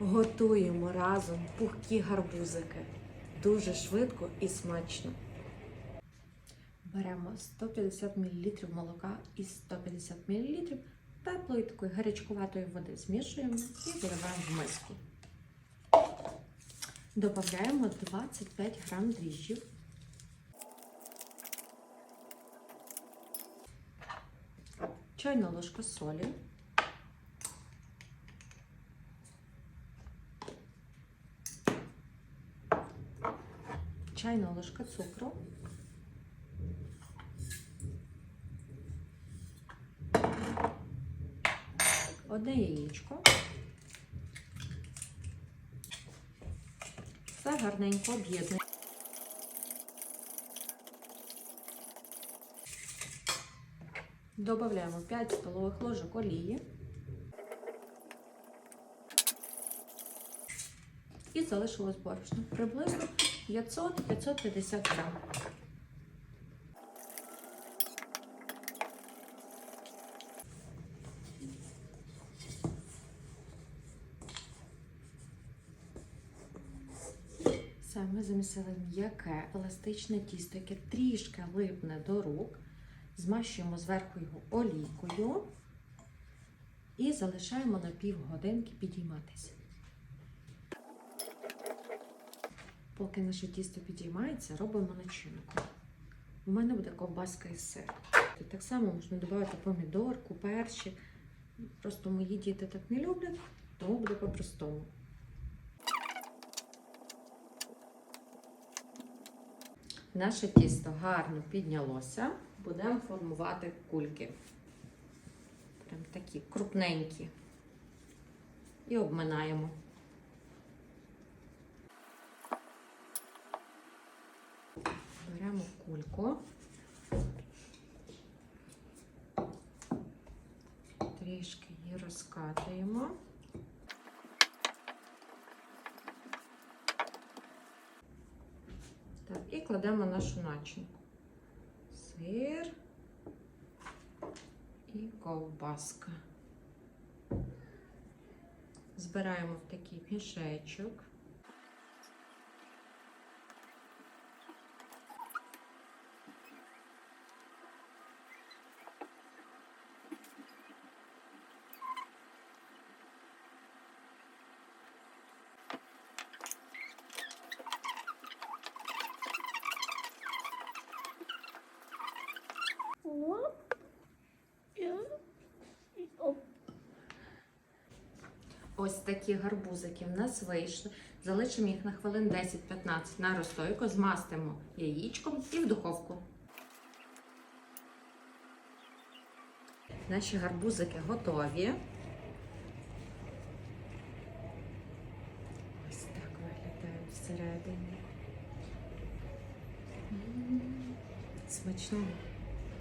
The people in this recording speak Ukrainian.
Готуємо разом пухкі гарбузики. Дуже швидко і смачно. Беремо 150 мл молока і 150 мл теплої такої гарячкуватої води. Змішуємо і заливаємо в миску. Додаємо 25 грам дріжджів. Чайна ложка солі. Чайна ложка цукру. Одне яєчко. Все гарненько об'єднуємо. Добавляємо 5 столових ложок олії. І залишилось борошно приблизно 500-550 грам. Все, ми замісили м'яке еластичне тісто, яке трішки липне до рук. Змащуємо зверху його олійкою і залишаємо на півгодинки підійматися. Поки наше тісто підіймається, робимо начинку. У мене буде ковбаска і сир. Так само можна додати помідорку, перчик. Просто мої діти так не люблять, тому буде по-простому. Наше тісто гарно піднялося. Будемо формувати кульки. Прям такі крупненькі. І обминаємо. Беремо. Трішки її розкатуємо. Так, і кладемо нашу начинку. Сир і ковбаска. Збираємо в такий мішечок. Ось такі гарбузики в нас вийшли. Залишимо їх на хвилин 10-15 на розстойку, змастимо яєчком і в духовку. Наші гарбузики готові. Ось так виглядають всередині. Смачно.